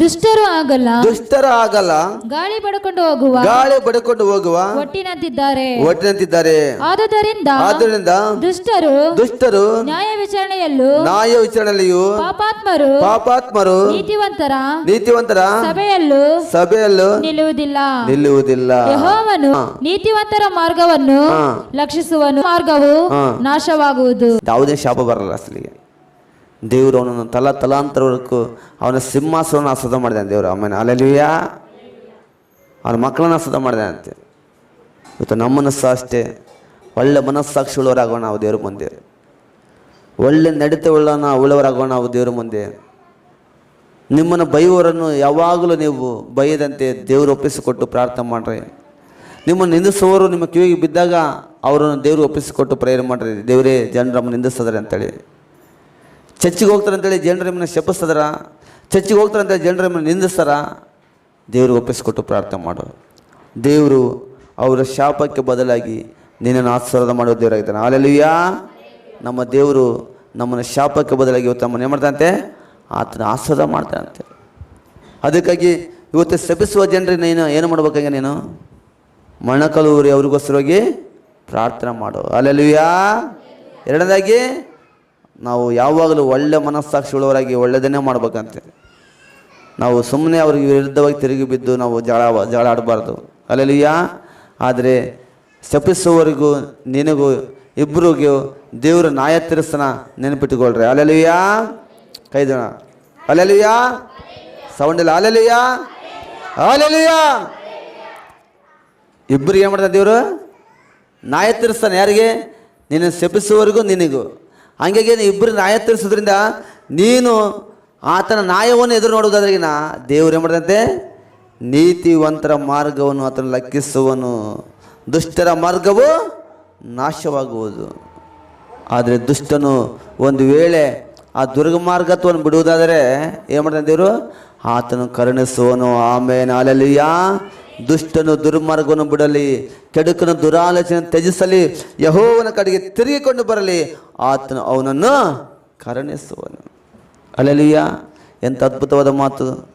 ದುಷ್ಟರು ಆಗಲ್ಲ. ದುಷ್ಟರ ಆಗಲ್ಲ. ಗಾಳಿ ಬಡ್ಕೊಂಡು ಹೋಗುವ. ಗಾಳಿ ಬಡ್ಕೊಂಡು ಹೋಗುವ. ಒಟ್ಟಿನಂತಿದ್ದಾರೆ ಒಟ್ಟಿನಂತಿದ್ದಾರೆ ಆದುದರಿಂದ ಆದ್ದರಿಂದ ದುಷ್ಟರು ದುಷ್ಟರು ನ್ಯಾಯ ವಿಚಾರಣೆಯಲ್ಲೂ ನ್ಯಾಯ ವಿಚಾರಣೆಯಲ್ಲಿಯೂ ಪಾಪಾತ್ಮರು ಪಾಪಾತ್ಮರು ನೀತಿವಂತರ ನೀತಿವಂತರ ಸಭೆಯಲ್ಲೂ ಸಭೆಯಲ್ಲೂ ನಿಲ್ಲುವುದಿಲ್ಲ. ನಿಲ್ಲುವುದಿಲ್ಲ. ಯಹೋವನು ನೀತಿವಂತರ ಮಾರ್ಗವನ್ನು. ಲಕ್ಷಿಸುವನು ಮಾರ್ಗವು ನಾಶವಾಗುವುದು. ಯಾವುದೇ ಶಾಪ ಬರಲ್ಲ ಅಸಲಿಗೆ. ದೇವರು ಅವನನ್ನು ತಲಾ ತಲಾಂತರವರೆಗೂ ಅವನ ಸಿಂಹಾಸನ ಆಸ್ವಾದ ಮಾಡಿದ್ದಾನೆ ದೇವರು. ಆಮೇಲೆ ಅಲೆಲುಯ್ಯ ಅವನ ಮಕ್ಕಳನ್ನ ಮಾಡಿದೆ ಅಂತೇಳಿ ಇವತ್ತು ನಮ್ಮನ್ನು ಸಹ ಅಷ್ಟೇ. ಒಳ್ಳೆ ಮನಸ್ಸಾಕ್ಷಿಯುಳ್ಳವರಾಗೋಣ ನಾವು ದೇವ್ರ ಮುಂದೆ. ಒಳ್ಳೆ ನಡತೆ ಉಳ್ಳನ ಉಳ್ಳವರಾಗೋಣ ನಾವು ದೇವ್ರ ಮುಂದೆ. ನಿಮ್ಮನ್ನು ಬೈಯುವವರನ್ನು ಯಾವಾಗಲೂ ನೀವು ಬೈಯದಂತೆ ದೇವರು ಒಪ್ಪಿಸಿಕೊಟ್ಟು ಪ್ರಾರ್ಥನೆ ಮಾಡ್ರಿ. ನಿಮ್ಮನ್ನು ನಿಂದಿಸುವವರು ನಿಮ್ಮ ಕಿವಿಗೆ ಬಿದ್ದಾಗ ಅವರನ್ನು ದೇವರು ಒಪ್ಪಿಸಿಕೊಟ್ಟು ಪ್ರೇರಣೆ ಮಾಡ್ರಿ. ದೇವರೇ ಜನರಮ್ಮ ನಿಂದಿಸಿದ್ರೆ ಅಂತೇಳಿ. ಚರ್ಚಿಗೆ ಹೋಗ್ತಾರೆ ಅಂತೇಳಿ ಜನರ ನಿಮ್ಮನ್ನು ಶಪಿಸ್ತದಾರ? ಚರ್ಚಿಗೆ ಹೋಗ್ತಾರೆ ಅಂತೇಳಿ ಜನರ ನಿಮ್ಮನ್ನು ನಿಂದಿಸ್ತಾರ? ದೇವರು ಒಪ್ಪಿಸಿಕೊಟ್ಟು ಪ್ರಾರ್ಥನೆ ಮಾಡು. ದೇವರು ಅವರ ಶಾಪಕ್ಕೆ ಬದಲಾಗಿ ನಿನ್ನನ್ನು ಆಶೀರ್ವಾದ ಮಾಡೋ ದೇವರಾಗಿದ್ದಾನೆ. ಅಲ್ಲೆಲ್ಲೂಯ್ಯ ನಮ್ಮ ದೇವರು ನಮ್ಮನ್ನು ಶಾಪಕ್ಕೆ ಬದಲಾಗಿ ಇವತ್ತು ನಮ್ಮನ್ನು ಏನು ಮಾಡ್ತಾನಂತೆ? ಆತನ ಆಶೀರ್ವಾದ ಮಾಡ್ತಾನಂತೆ. ಅದಕ್ಕಾಗಿ ಇವತ್ತು ಶಪಿಸುವ ಜನರಿಗೆ ನೀನು ಏನು ಮಾಡ್ಬೇಕಾಗಿ ನೀನು? ಮಣಕಲೂರಿ ಅವ್ರಿಗೋಸ್ಕರವಾಗಿ ಪ್ರಾರ್ಥನೆ ಮಾಡು. ಅಲ್ಲೆಲ್ಲೂಯ್ಯ ಎರಡನೇದಾಗಿ ನಾವು ಯಾವಾಗಲೂ ಒಳ್ಳೆ ಮನಸ್ಸಾಕ್ಷಿಗಳವರಾಗಿ ಒಳ್ಳೆಯದನ್ನೇ ಮಾಡ್ಬೇಕಂತೆ. ನಾವು ಸುಮ್ಮನೆ ಅವ್ರಿಗೆ ವಿರುದ್ಧವಾಗಿ ತಿರುಗಿ ಬಿದ್ದು ನಾವು ಜಗಳ ಜಗಳ ಆಡಬಾರ್ದು. ಅಲ್ಲೆಲ್ಲೂಯ್ಯ ಆದರೆ ಶಪಿಸುವವರಿಗೂ ನಿನಗೂ ಇಬ್ಬರಿಗೂ ದೇವರ ನ್ಯಾಯ ತಿರ್ಸನ ನೆನಪಿಟ್ಟುಕೊಳ್ರಿ. ಅಲ್ಲಲ್ಲಿಯ ಕೈ ಜನ ಅಲ್ಲೆಲ್ಲೂಯ್ಯ ಸೌಂಡ್ ಇಲ್ಲ. ಅಲ್ಲಲ್ಲಿಯ ಅಲ್ಲಲ್ಲಿಯ ಇಬ್ಬರಿಗೆ ಏನು ಮಾಡ್ತಾರೆ ದೇವರು? ನ್ಯಾಯ ತೀರಿಸ್ತಾನೆ ಯಾರಿಗೆ? ನಿನ್ನ ಶಪಿಸುವವರೆಗೂ ನಿನಗೂ. ಹಂಗಾಗಿ ಇಬ್ಬರು ನ್ಯಾಯ ತಿಳಿಸೋದ್ರಿಂದ ನೀನು ಆತನ ನ್ಯಾಯವನ್ನು ಎದುರು ನೋಡುವುದಾದ್ರಿಗಿನ ದೇವರು ಏನು ಮಾಡಿದಂತೆ? ನೀತಿವಂತರ ಮಾರ್ಗವನ್ನು ಆತನ ಲಕ್ಕಿಸುವನು. ದುಷ್ಟರ ಮಾರ್ಗವು ನಾಶವಾಗುವುದು. ಆದರೆ ದುಷ್ಟನು ಒಂದು ವೇಳೆ ಆ ದುರ್ಗಮಾರ್ಗತ್ವವನ್ನು ಬಿಡುವುದಾದರೆ ಏನು ಮಾಡ್ತಾನೆ ದೇವರು? ಆತನು ಕರುಣಿಸುವನು. ಆಮೇಲೆ ಅಲೆಲಿಯ ದುಷ್ಟನು ದುರ್ಮಾರ್ಗವನ್ನು ಬಿಡಲಿ, ಕೆಡುಕನ ದುರಾಲೋಚನೆ ತ್ಯಜಿಸಲಿ, ಯಹೋವನ ಕಡೆಗೆ ತಿರುಗಿಕೊಂಡು ಬರಲಿ. ಆತನು ಅವನನ್ನು ಕರುಣಿಸುವನು. ಅಲ್ಲಲಿಯ ಎಂಥ ಅದ್ಭುತವಾದ ಮಾತು.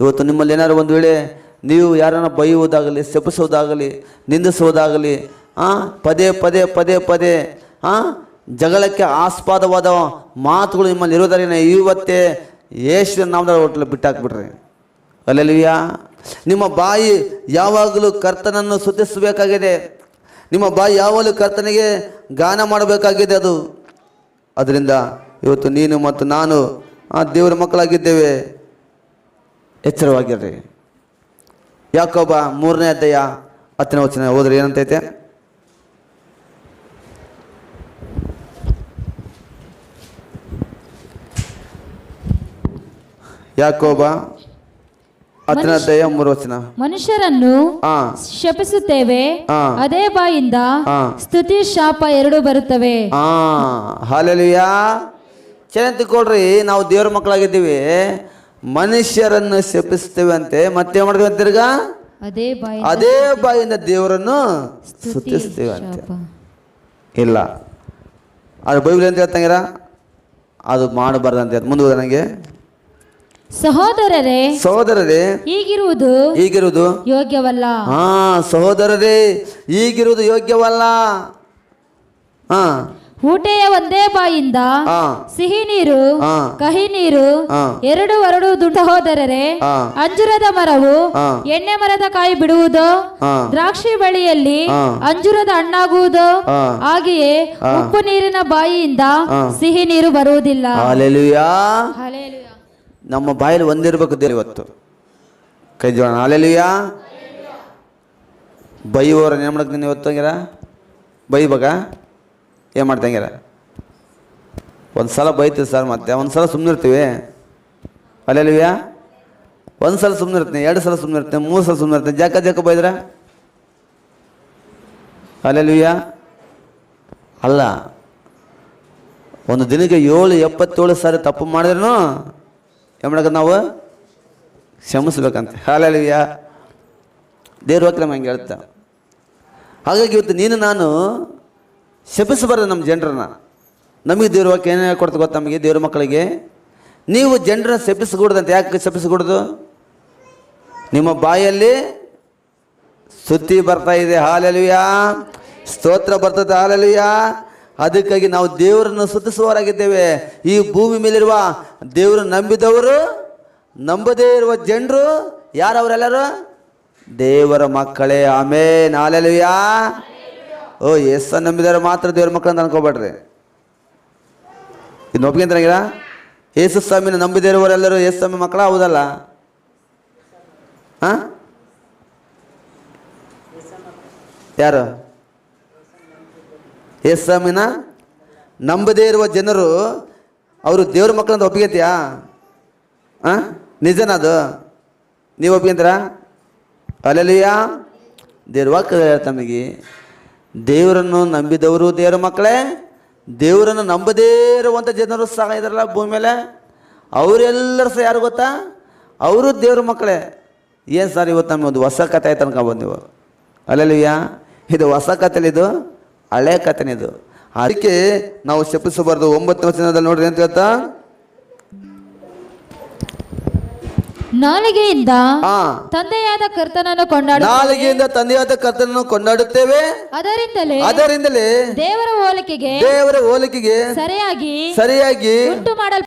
ಇವತ್ತು ನಿಮ್ಮಲ್ಲಿ ಏನಾದ್ರು ಒಂದು ವೇಳೆ ನೀವು ಯಾರನ್ನ ಬೈಯುವುದಾಗಲಿ ಸೆಪಿಸುವುದಾಗಲಿ ನಿಂದಿಸುವುದಾಗಲಿ, ಆ, ಪದೇ ಪದೇ ಪದೇ ಪದೇ, ಆ, ಜಗಳಕ್ಕೆ ಆಸ್ಪದವಾದ ಮಾತುಗಳು ನಿಮ್ಮಲ್ಲಿ ಇವತ್ತೇ ಯೇಸುವಿನ ನಾಮದ ಹೋಟ್ಲು ಬಿಟ್ಟಾಕ್ಬಿಟ್ರಿ ಅಲ್ಲೆಲ್ಲುಯ್ಯ ನಿಮ್ಮ ಬಾಯಿ ಯಾವಾಗಲೂ ಕರ್ತನನ್ನು ಸುತಿಸಬೇಕಾಗಿದೆ ನಿಮ್ಮ ಬಾಯಿ ಯಾವಾಗಲೂ ಕರ್ತನಿಗೆ ಗಾನ ಮಾಡಬೇಕಾಗಿದೆ ಅದು. ಅದರಿಂದ ಇವತ್ತು ನೀನು ಮತ್ತು ನಾನು ಆ ದೇವರ ಮಕ್ಕಳಾಗಿದ್ದೇವೆ. ಎಚ್ಚರವಾಗಿರ್ರಿ ಯಾಕೊಬ್ಬ ಮೂರನೇ ಅಧ್ಯಾಯ ಹತ್ತನೇ ವಚನ ಹೋದ್ರೆ ಏನಂತೈತೆ ಯಾಕೋಬ ಮೂರು ವಚನ. ಮನುಷ್ಯರನ್ನು ಶಪಿಸುತ್ತೇವೆ. ಅದೇ ಬಾಯಿಂದ. ಸ್ತುತಿ ಶಾಪ ಎರಡು ಬರುತ್ತವೆ. ಹಾಲೆಲುಯಾ. ಚೆನ್ನಾಗಿ ತಿಳ್ಕೊಳ್ರಿ ನಾವು ದೇವ್ರ ಮಕ್ಕಳಾಗಿದ್ದೀವಿ. ಮನುಷ್ಯರನ್ನು ಶಪಿಸ್ತೇವೆ ಅಂತೆ ಮತ್ತೆ ಮಾಡ್ತೀವಿ ಅದೇ ಬಾಯಿ ಅದೇ ಬಾಯಿಂದ ದೇವರನ್ನು ಸ್ತುತಿಸ್ತೇವೆ ಅಂತ. ಇಲ್ಲ. ಅದು ಬೈಬಲ್ ಅಂತ ಹೇಳ್ತಂಗಿರ ಅದು ಮಾಡಬಾರ್ದು ಅಂತ ಮುಂದೆ ನನಗೆ ಸಹೋದರರೇ ಸಹೋದರರೇ ಈಗಿರುವುದು ಈಗಿರುವುದು ಯೋಗ್ಯವಲ್ಲ? ಹಾ ಸಹೋದರರೇ ಈಗಿರುವುದು ಯೋಗ್ಯವಲ್ಲ? ಹಾ. ಊಟೆಯ ಒಂದೇ ಬಾಯಿಂದ ಸಿಹಿ ನೀರು ಕಹಿ ನೀರು. ಎರಡು ಎರಡು ದುಡ್ಡ ಸಹೋದರರೇ ಹಾ. ಅಂಜುರದ ಮರವು ಎಣ್ಣೆ ಮರದ ಕಾಯಿ ಬಿಡುವುದು ದ್ರಾಕ್ಷಿ ಬಳಿಯಲ್ಲಿ. ಅಂಜುರದ ಹಣ್ಣಾಗುವುದು. ಹಾಗೆಯೇ ಉಪ್ಪು ನೀರಿನ ಬಾಯಿಯಿಂದ ಸಿಹಿ ನೀರು ಬರುವುದಿಲ್ಲ. ನಮ್ಮ ಬಾಯಲ್ಲಿ ಒಂದಿರಬೇಕು ದೇವ್ರು ಇವತ್ತು. ಕೈ ಜೋಣ ಹಾಲೆಲುಯಾ ಬೈಯೋರ ಏನು ಮಾಡಕ್ ನೀನು ಇವತ್ತು ಹಂಗಿರ ಬೈಬಾಗ ಏನು ಮಾಡ್ತಂಗಿರ ಒಂದು ಸಲ ಬೈತೀವಿ ಸರ್ ಮತ್ತೆ. ಒಂದು ಸಲ ಸುಮ್ಮನೆ ಇರ್ತೀವಿ. ಅಲ್ಲೆಲುಯ್ಯ ಒಂದು ಸಲ ಸುಮ್ಮನೆ ಇರ್ತೀನಿ, ಎರಡು ಸಲ ಸುಮ್ಮನೆ ಇರ್ತೀನಿ, ಮೂರು ಸಲ ಸುಮ್ಮನೆ ಇರ್ತೀನಿ. ಜಾಕ ಜಾಕ ಬೈದ್ರ? ಅಲ್ಲೆಲುಯ್ಯ ಅಲ್ಲ, ಒಂದು ದಿನಕ್ಕೆ ಏಳು ಎಪ್ಪತ್ತೇಳು ಸಾರಿ ತಪ್ಪು ಮಾಡಿದ್ರೂ ಏನು ಮಾಡಕ್ಕೆ ನಾವು? ಶ್ರಮಿಸ್ಬೇಕಂತೆ ಹಾಲೆಲುಯ್ಯ. ದೇವ್ರ ನಮ್ಗೆ ಹಂಗೆ ಹೇಳ್ತ. ಹಾಗಾಗಿ ಇವತ್ತು ನೀನು ನಾನು ಶಪಿಸಬಾರ್ದು ನಮ್ಮ ಜನರನ್ನ. ನಮಗೆ ದೇವ್ರ ವಾಕ್ಯ ಏನೇ ಕೊಡ್ತು ಗೊತ್ತು ನಮಗೆ? ದೇವ್ರ ಮಕ್ಕಳಿಗೆ. ನೀವು ಜನರನ್ನ ಶಪಿಸಕೂಡ್ದಂತೆ ಯಾಕೆ ಶಪಿಸಕೂಡ್ದು? ನಿಮ್ಮ ಬಾಯಲ್ಲಿ ಸುದ್ದಿ ಬರ್ತಾ ಇದೆ. ಹಾಲೆಲುಯ ಸ್ತೋತ್ರ ಬರ್ತದೆ. ಹಾಲೆಲುಯ ಅದಕ್ಕಾಗಿ ನಾವು ದೇವರನ್ನು ಸುತ್ತಿಸುವವರಾಗಿದ್ದೇವೆ. ಈ ಭೂಮಿ ಮೇಲಿರುವ ದೇವರು ನಂಬಿದವರು, ನಂಬದೇ ಇರುವ ಜನರು ಯಾರವರೆಲ್ಲರೂ? ದೇವರ ಮಕ್ಕಳೇ ಆಮೇ ನಾಲೆಲುಯಾ ಓ ಎಸ್ ನಂಬಿದವರು ಮಾತ್ರ ದೇವರ ಮಕ್ಕಳು ಅಂತ ಅನ್ಕೋಬೇಡ್ರಿ ಇದು ಒಪ್ಕೊಂತಾರ ಯೇಸು ಸ್ವಾಮಿನ ನಂಬಿದೇ ಇರುವವರೆಲ್ಲರೂ ಯೇಸು ಸ್ವಾಮಿ ಮಕ್ಕಳ? ಹೌದಲ್ಲ? ಹಾಂ? ಯಾರು? ಯೇಸು ಸ್ವಾಮಿನ ನಂಬದೇ ಇರುವ ಜನರು ಅವರು ದೇವ್ರ ಮಕ್ಕಳಂತ ಒಪ್ಪಿಗೆತ್ಯಾ? ಹಾಂ ನಿಜನ ಅದು? ನೀವು ಒಪ್ಕೊಂತೀರಾ ಅಲ್ಲೆಲ್ಲಯ್ಯ ದೇವ್ರ ವಾಕ್ಯ ತಮಗೆ ದೇವರನ್ನು ನಂಬಿದವರು ದೇವರ ಮಕ್ಕಳೇ, ದೇವರನ್ನು ನಂಬದೇ ಇರುವಂಥ ಜನರು ಸಹ ಇದಾರಲ್ಲ ಭೂಮಿ ಮೇಲೆ. ಅವರೆಲ್ಲರೂ ಸಹ ಯಾರು ಗೊತ್ತಾ? ಅವರು ದೇವ್ರ ಮಕ್ಕಳೇ. ಏನು ಸರ್ ಇವತ್ತು ನಮಗೆ ಒಂದು ಹೊಸ ಕಥೆ ಆಯ್ತು ಅನ್ಕೊಬೋದು ನೀವು ಅಲ್ಲಲ್ಲಿಯಾ ಇದು ಹೊಸ ಕಥೆಲಿ ಇದು? ಹಳೆ ಕಥೆನೇ ಇದು. ಅದಕ್ಕೆ ನಾವು ಶಪಿಸಬಾರ್ದು. ಒಂಬತ್ತು ವಚನದಲ್ಲಿ ನೋಡ್ರಿ ಅಂತ ಹೇಳ್ತಾ? ನಾಲಿಗೆಯಿಂದ ತಂದೆಯಾದ ಕರ್ತನನ್ನು ಕೊಂಡಾಡ ನಾಲಿಗೆಯಿಂದ ತಂದೆಯಾದ ಕರ್ತನನ್ನು ಕೊಂಡಾಡುತ್ತೇವೆ. ಅದರಿಂದಲೇ ಅದರಿಂದಲೇ ದೇವರ ಹೋಲಿಕೆಗೆ ದೇವರ ಹೋಲಿಕೆಗೆ ಸರಿಯಾಗಿ ಸರಿಯಾಗಿ ಉಂಟು ಮಾಡಲ್